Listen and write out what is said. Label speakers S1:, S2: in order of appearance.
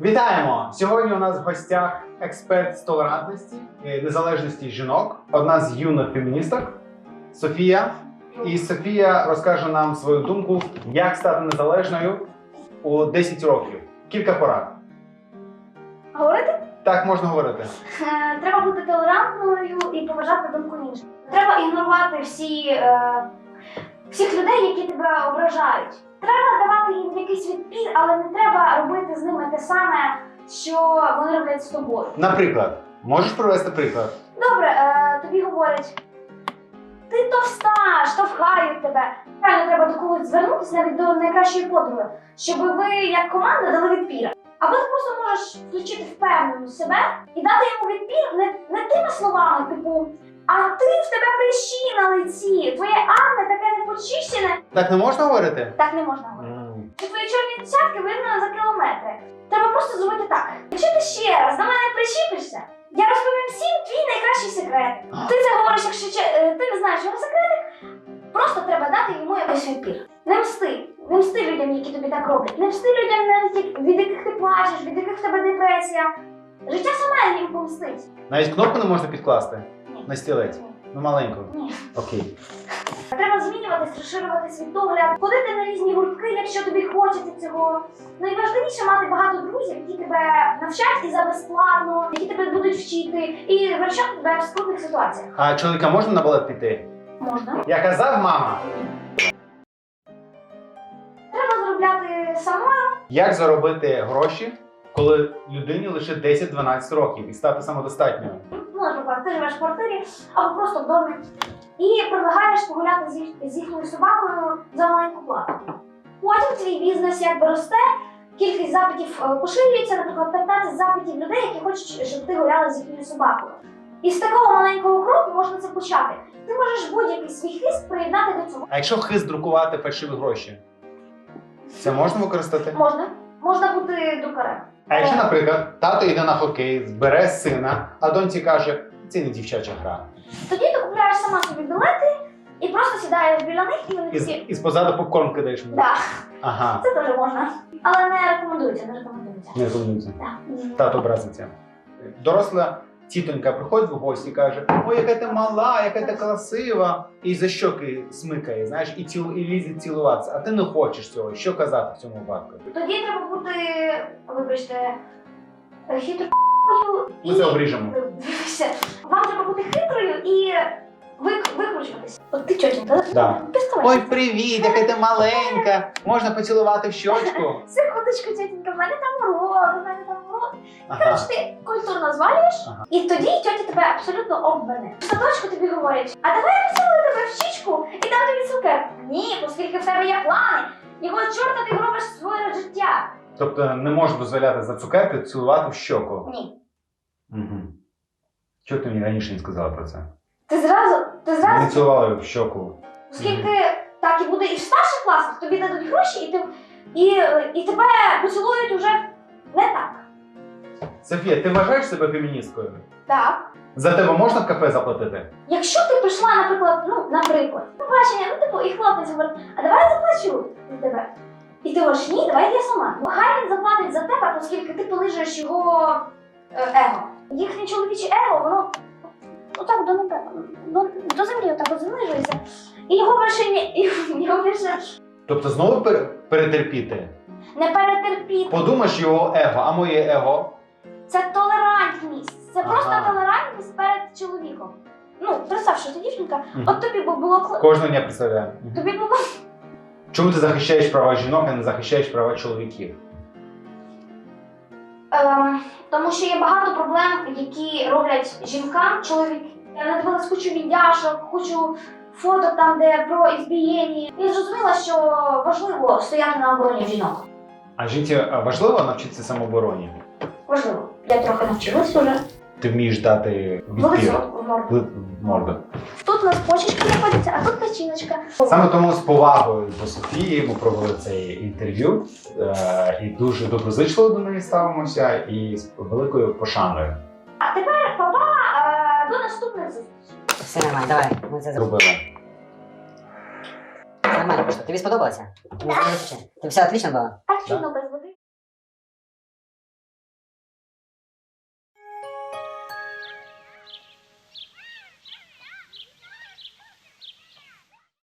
S1: Вітаємо! Сьогодні у нас в гостях експерт з толерантності і незалежності жінок, одна з юних феміністок Софія. І Софія розкаже нам свою думку, як стати незалежною у 10 років. Кілька порад.
S2: Говорити?
S1: Так можна говорити.
S2: Е, Треба бути толерантною і поважати думку інших. Треба ігнорувати всі, е, всіх людей, які тебе ображають. Треба давати але не треба робити з ними те саме, що вони роблять з тобою.
S1: Наприклад, можеш привести приклад?
S2: Добре, е, тобі говорять, ти товста, штовхають тебе. Реально треба до когось звернутися навіть до найкращої подруги, щоб ви як команда дали відпір. Або ти просто можеш включити впевнену себе і дати йому відпір не, не тими словами, типу, а ти в тебе прищі на лиці, твоє Анне таке непочищене.
S1: Так не можна говорити?
S2: Так не можна говорити. Що твої чорні цятки видно за кілометри. Треба просто зробити так. Якщо ти ще раз на мене прищіпишся, я розповім всім твій найкращий секрет. Ти це говориш, якщо е, ти не знаєш його секретик, просто треба дати йому якийсь відпір. Не мсти. Не мсти людям, які тобі так роблять. Не мсти людям, навіть від яких ти плачеш, від яких в тебе депресія. Життя саме їм помстить.
S1: Навіть кнопку не можна підкласти
S2: Ні.
S1: на стілець. Ну маленьку.
S2: Ні.
S1: Окей.
S2: Треба змінюватись, розширювати світогляд, ходити на різні гуртки, якщо тобі хочеться цього. Найважливіше мати багато друзів, які тебе навчать і за безплатно, які тебе будуть вчити, і вирішати тебе в скрутних ситуаціях.
S1: А чоловіка можна на балет піти?
S2: Можна.
S1: Я казав, мама.
S2: Треба заробляти самою.
S1: Як заробити гроші, коли людині лише 10-12 років і стати самодостатньою?
S2: Ну, наприклад, ти живеш в квартирі або просто в домі і предлагаєш погуляти з, їхньою собакою за маленьку плату. Потім твій бізнес якби росте, кількість запитів е, поширюється, наприклад, 15 запитів людей, які хочуть, щоб ти гуляла з їхньою собакою. І з такого маленького кроку можна це почати. Ти можеш будь-який свій хист приєднати до цього.
S1: А якщо хист друкувати фальшиві гроші, це можна використати?
S2: Можна, можна бути друкарем.
S1: А якщо, наприклад, тато йде на хокей, збере сина, а доньці каже, це не дівчача гра.
S2: Тоді купляєш сама собі білети і просто сідаєш біля них, і вони
S1: І,
S2: всі.
S1: і спозаду попкорн кидаєш мені.
S2: Да,
S1: Ага,
S2: це теж можна. Але не рекомендується, не рекомендується.
S1: не розуміється.
S2: Так.
S1: Тато образиться. Доросла тітонька приходить в гості і каже: Ой, яка ти мала, яка ти красива. І за щоки смикає, знаєш, і цілу і лізе цілуватися. А ти не хочеш цього. Що казати в цьому випадку?
S2: Тоді треба бути, вибачте, хитрою
S1: Ми це обріжемо.
S2: Дивися, Хитрою і вик- викручуватися. От ти тьотінька,
S1: Да.
S2: пістолет.
S1: Ой, привіт, яка ти маленька. Можна поцілувати в щочку.
S2: Секундочку, тітенька, в мене там урок, в мене там урок.
S1: Ага.
S2: Коротше, ти культурно звалюєш,
S1: Ага.
S2: і тоді тьотя тебе абсолютно обмане. В садочку тобі говорять, а давай я поцілую тебе в щічку і дам тобі цукерку. Ні, оскільки в тебе є плани, якого чорта ти робиш своє життя?
S1: Тобто не можеш дозволяти за цукерки цілувати в щоку.
S2: Ні.
S1: Угу. Чого ти мені раніше не сказала про це?
S2: Ти зразу, ти зразу,
S1: цілували в щоку.
S2: оскільки так і буде і в старших класах, тобі дадуть гроші, і ти і, і тебе поцілують уже не так.
S1: Софія, ти вважаєш себе феміністкою?
S2: Так.
S1: За тебе можна в кафе заплатити?
S2: Якщо ти прийшла, наприклад, ну, наприклад, побачення, ну типу, і хлопець говорить, а давай я заплачу за тебе. І ти говориш, ні, давай я сама. Ну хай він заплатить за тебе, оскільки ти понижуєш його е, его. Їхнє чоловіче его, воно отак до небе, до, до землі отак от знижується. І його більше ні, і його більше
S1: Тобто знову пере- перетерпіти?
S2: не перетерпіти.
S1: Подумаєш його его, а моє его.
S2: Це толерантність. Це просто толерантність перед чоловіком. Ну, представ, що ти дівчинка,
S1: Мгм.
S2: от тобі бу- було кл-
S1: Кожного дня представляю. Мгм.
S2: тобі було
S1: Чому ти захищаєш права жінок, а не захищаєш права чоловіків?
S2: Ем, тому що є багато проблем, які роблять жінкам чоловік. Я надивилась кучу віддяшок, кучу фото там, де про ізбієння. І зрозуміла, що важливо стояти на обороні жінок.
S1: А жінці важливо навчитися самообороні?
S2: Важливо. Я трохи навчилась уже.
S1: Ти вмієш дати відпір
S2: морду. Тут у нас почечка знаходиться, а тут печіночка.
S1: Саме тому з повагою до Софії ми провели це інтерв'ю е, і дуже доброзичливо до неї ставимося і з великою пошаною
S2: А тепер, папа, е, до зустрічей.
S3: Все нормально, давай, ми це зробимо.
S1: зробили.
S3: Нормально пішло. Тобі сподобалося? Ти все отлично було?
S2: Так чудно без води.